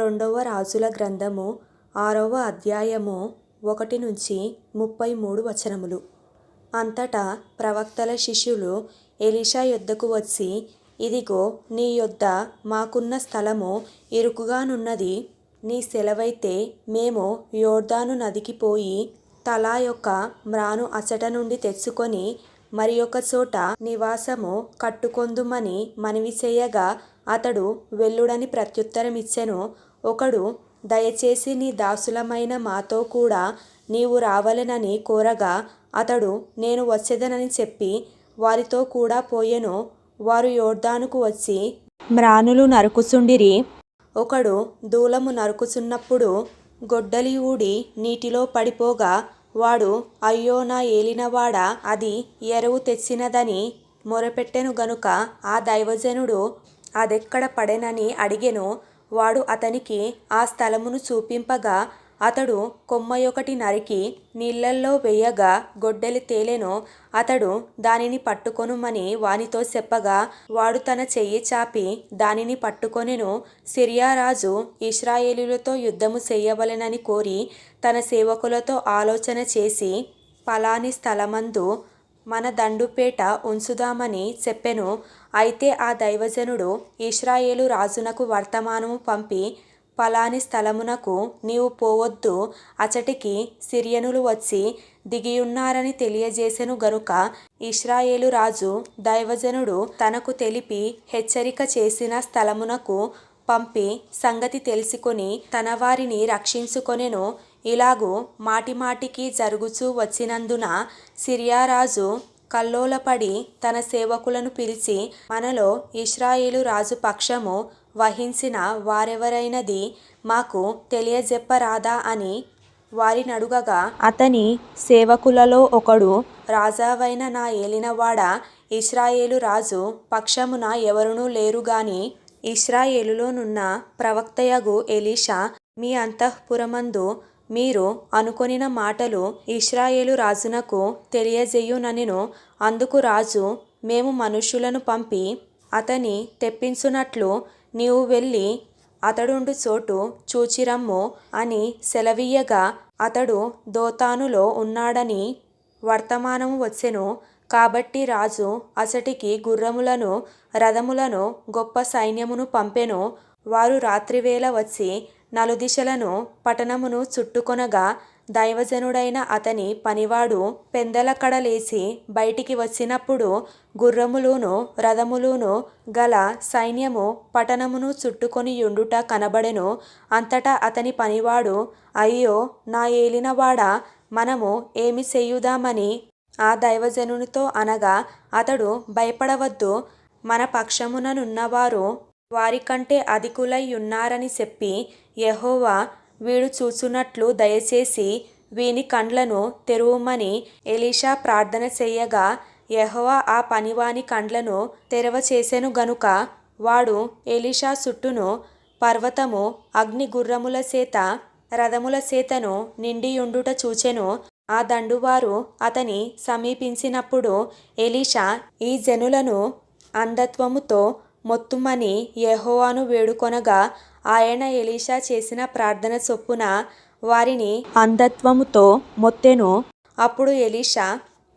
రెండవ రాజుల గ్రంథము ఆరవ అధ్యాయము ఒకటి నుంచి ముప్పై మూడు వచనములు. అంతటా ప్రవక్తల శిష్యులు ఎలీషా యొద్దకు వచ్చి ఇదిగో నీ యొద్ద మాకున్న స్థలము ఇరుకుగానున్నది. నీ సెలవైతే మేము యోర్దాను నదికి పోయి తలా యొక్క మ్రాను అచట నుండి తెచ్చుకొని మరి ఒక చోట నివాసము కట్టుకొందుమని మనవి చేయగా అతడు వెళ్ళుడని ప్రత్యుత్తరమిచ్చెను ఒకడు దయచేసి నీ దాసులమైన మాతో కూడా నీవు రావలెనని కోరగా అతడు నేను వచ్చేదనని చెప్పి వారితో కూడా పోయెను. వారు యోర్ధానుకు వచ్చి మ్రానులు నరుకుచుండిరి. ఒకడు దూలము నరుకుచున్నప్పుడు గొడ్డలి ఊడి నీటిలో పడిపోగా వాడు అయ్యో నా ఏలినవాడా అది ఎరువు తెచ్చినదని మొరపెట్టెను గనుక ఆ దైవజనుడు అదెక్కడ పడెనని అడిగెను. వాడు అతనికి ఆ స్థలమును చూపింపగా అతడు కొమ్మయొకటి నరికి నీళ్ళల్లో వేయగా గొడ్డలి తేలెనో. అతడు దానిని పట్టుకొనుమని వానితో చెప్పగా వాడు తన చెయ్యి చాపి దానిని పట్టుకొనెను. సిరియా రాజు యుద్ధము చేయవలెనని కోరి తన సేవకులతో ఆలోచన చేసి పలాని స్థలమందు మన దండుపేట ఉంచుదామని చెప్పెను. అయితే ఆ దైవజనుడు ఇస్రాయేలు రాజునకు వర్తమానము పంపి పలాని స్థలమునకు నీవు పోవద్దు. అచటికి సిరియనులు వచ్చి దిగియున్నారని తెలియజేసెను గనుక ఇస్రాయేలు రాజు దైవజనుడు తనకు తెలిపి హెచ్చరిక చేసిన స్థలమునకు పంపి సంగతి తెలుసుకొని తన వారిని రక్షించుకొనెను. ఇలాగూ మాటిమాటికి జరుగుచూ వచ్చినందున సిరియారాజు కల్లోలపడి తన సేవకులను పిలిచి మనలో ఇస్రాయేలు రాజు పక్షము వహించిన వారెవరైనది మాకు తెలియజెప్పరాదా అని వారినడుగగా అతని సేవకులలో ఒకడు రాజావైన నా ఏలినవాడ ఇస్రాయేలు రాజు పక్షమున ఎవరునూ లేరు ఇస్రాయేలులోనున్న ప్రవక్తయగు ఎలీషా మీ అంతఃపురమందు మీరు అనుకొనిన మాటలు ఇష్రాయేలు రాజునకు తెలియజేయుననెను అందుకు రాజు మేము మనుష్యులను పంపి అతని తెప్పించునట్లు నీవు వెళ్ళి అతడుండు చోటు చూచిరమ్ము అని సెలవీయగా అతడు దోతానులో ఉన్నాడని వర్తమానము వచ్చెను. కాబట్టి రాజు అసటికి గుర్రములను రథములను గొప్ప సైన్యమును పంపెను. వారు రాత్రివేళ వచ్చి నలుదిశలను పట్టణమును చుట్టుకొనగా దైవజనుడైన అతని పనివాడు పెందలకడలేసి బయటికి వచ్చినప్పుడు గుర్రములును రథములును గల సైన్యము పట్టణమును చుట్టుకొని యుండుట కనబడెను. అంతటా అతని పనివాడు అయ్యో నా ఏలినవాడా మనము ఏమి చేయుదామని? ఆ దైవజనునితో అనగా అతడు భయపడవద్దు మన పక్షముననున్నవారు వారికంటే అధికులై ఉన్నారని చెప్పి యహోవా వీడు చూచున్నట్లు దయచేసి వీని కండ్లను తెరువమని ఎలీషా ప్రార్థన చెయ్యగా యహోవా ఆ పనివాని కండ్లను తెరవచేసెను గనుక వాడు ఎలీషా చుట్టూను పర్వతము అగ్ని గుర్రముల చేత రథముల చేతను నిండియుండుట చూచెను. ఆ దండువారు అతని సమీపించినప్పుడు ఎలీషా ఈ జనులను అంధత్వముతో మొత్తుమని యెహోవాను వేడుకొనగా ఆయన ఎలీషా చేసిన ప్రార్థన చొప్పున వారిని అంధత్వముతో మొత్తెను. అప్పుడు ఎలీషా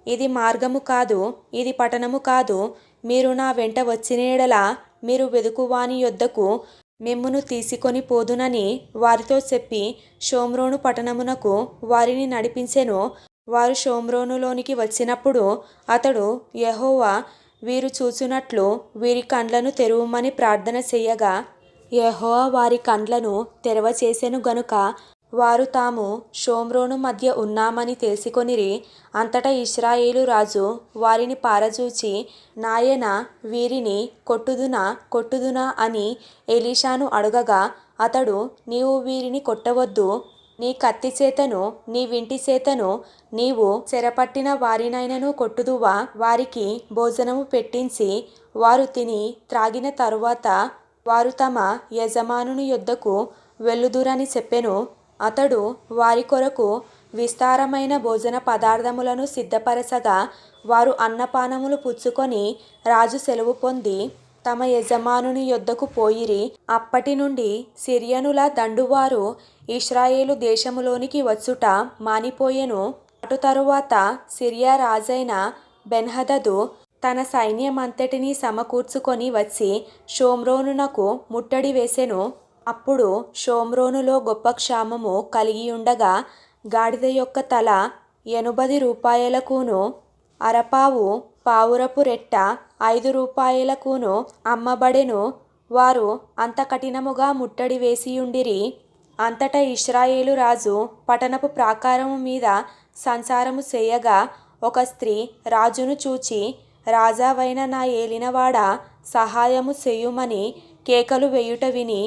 ఇది మార్గము కాదు ఇది పట్టణము కాదు. మీరు నా వెంట వచ్చినేడలా మీరు వెదుకువాని యొద్దకు మిమ్మును తీసుకొని పోదునని వారితో చెప్పి షోమ్రోను పట్టణమునకు వారిని నడిపించెను. వారు షోమ్రోనులోనికి వచ్చినప్పుడు అతడు యహోవా వీరు చూచునట్లు వీరి కండ్లను తెరువమని ప్రార్థన చెయ్యగా యహో వారి కండ్లను తెరవచేసెను గనుక వారు తాము షోమ్రోను మధ్య ఉన్నామని తెలుసుకొనిరి అంతటా ఇస్రాయేలు రాజు వారిని పారజూచి నాయన వీరిని కొట్టుదునా కొట్టుదునా అని ఎలీషాను అడగగా అతడు నీవు వీరిని కొట్టవద్దు నీ కత్తి చేతను నీ వింటి చేతను నీవు చెరపట్టిన వారినైనను కొట్టుదువా? వారికి భోజనము పెట్టించి వారు తిని త్రాగిన తరువాత వారు తమ యజమానుని యొద్దకు వెళ్ళుదురని చెప్పెను. అతడు వారి కొరకు విస్తారమైన భోజన పదార్థములను సిద్ధపరచగా వారు అన్నపానములు పుచ్చుకొని రాజు సెలవు పొంది తమ యజమానుని యొద్దకు పోయిరి. అప్పటి నుండి సిరియనుల దండువారు ఇస్రాయేలు దేశములోనికి వచ్చుట మానిపోయెను. అటు తరువాత సిరియా రాజైన బెన్హదదు తన సైన్యమంతటినీ సమకూర్చుకొని వచ్చి షోమ్రోనునకు ముట్టడి వేసెను. అప్పుడు షోమ్రోనులో గొప్ప క్షామము కలిగియుండగా గాడిద యొక్క తల ఎనుబది రూపాయలకును. అరపావు పావురపు రెట్ట ఐదు రూపాయలకును అమ్మబడెను. వారు అంత కఠినముగా ముట్టడి వేసియుండిరి. అంతటా ఇస్రాయేలు రాజు పట్టణపు ప్రాకారము మీద సంసారము చేయగా ఒక స్త్రీ రాజును చూచి రాజావైన నా ఏలినవాడ సహాయము చెయ్యుమని కేకలు వేయుట విని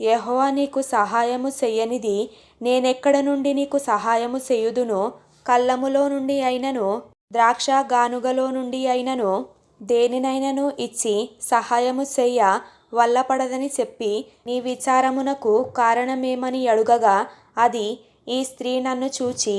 యహోవా నీకు సహాయము చెయ్యనిది నేనెక్కడ నుండి నీకు సహాయము చేయుదును? కళ్ళములో నుండి అయినను ద్రాక్ష గానుగలో నుండి అయినను దేనినైనను ఇచ్చి సహాయము చెయ్య వల్లపడదని చెప్పి నీ విచారమునకు కారణమేమని అడుగగా అది ఈ స్త్రీ నన్ను చూచి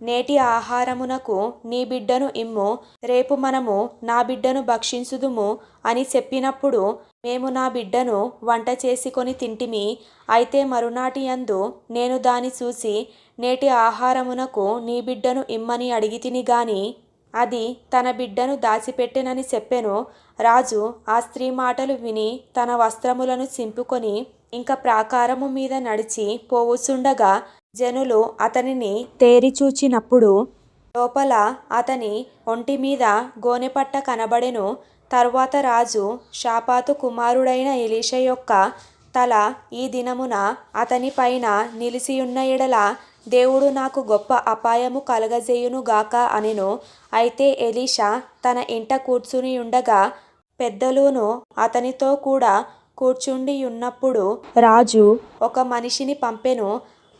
నేటి ఆహారమునకు నీ బిడ్డను ఇమ్ము రేపు మనము నా బిడ్డను భక్షించుదుము అని చెప్పినప్పుడు మేము నా బిడ్డను వంట చేసుకొని తింటిమి అయితే మరునాటి యందు నేను దాని చూసి నేటి ఆహారమునకు నీ బిడ్డను ఇమ్మని అడిగితిని గాని అది తన బిడ్డను దాచిపెట్టెనని చెప్పెను రాజు ఆ స్త్రీ మాటలు విని తన వస్త్రములను చింపుకొని ఇంక ప్రాకారము మీద నడిచి పోవుచుండగా జనులు అతనిని తేరిచూచినప్పుడు లోపల అతని ఒంటి మీద గోనెపట్ట కనబడెను. తర్వాత రాజు షాపాతు కుమారుడైన ఎలీష యొక్క తల ఈ దినమున అతని పైన నిలిచియున్న ఎడల దేవుడు నాకు గొప్ప అపాయము కలగజేయునుగాక అనెను. అయితే ఎలీషా తన ఇంట కూర్చుని ఉండగా పెద్దలును అతనితో కూడా కూర్చుండి ఉన్నప్పుడు రాజు ఒక మనిషిని పంపెను.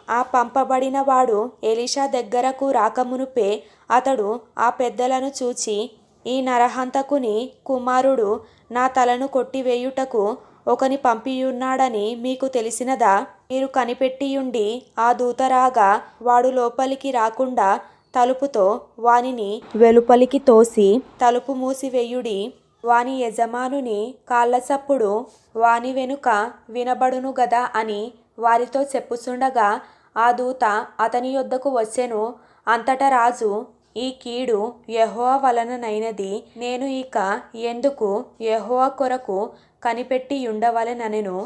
ఆ పంపబడిన వాడు ఎలీషా దగ్గరకు రాకమునుపే అతడు ఆ పెద్దలను చూచి ఈ నరహంతకుని కుమారుడు నా తలను కొట్టివేయుటకు ఒకని పంపియున్నాడని మీకు తెలిసినదా? మీరు కనిపెట్టియుండి ఆ దూత రాగా వాడు లోపలికి రాకుండా తలుపుతో వానిని వెలుపలికి తోసి తలుపు మూసివేయుడి వాని యజమానుని కాళ్ళసప్పుడు వాని వెనుక వినబడును గదా అని వారితో చెప్పుచుండగా ఆ దూత అతని యొద్దకు వచ్చెను. అంతటా రాజు ఈ కీడు యెహోవా వలననైనది. నేను ఇక ఎందుకు యెహోవా కొరకు కనిపెట్టియుండవలెననెను?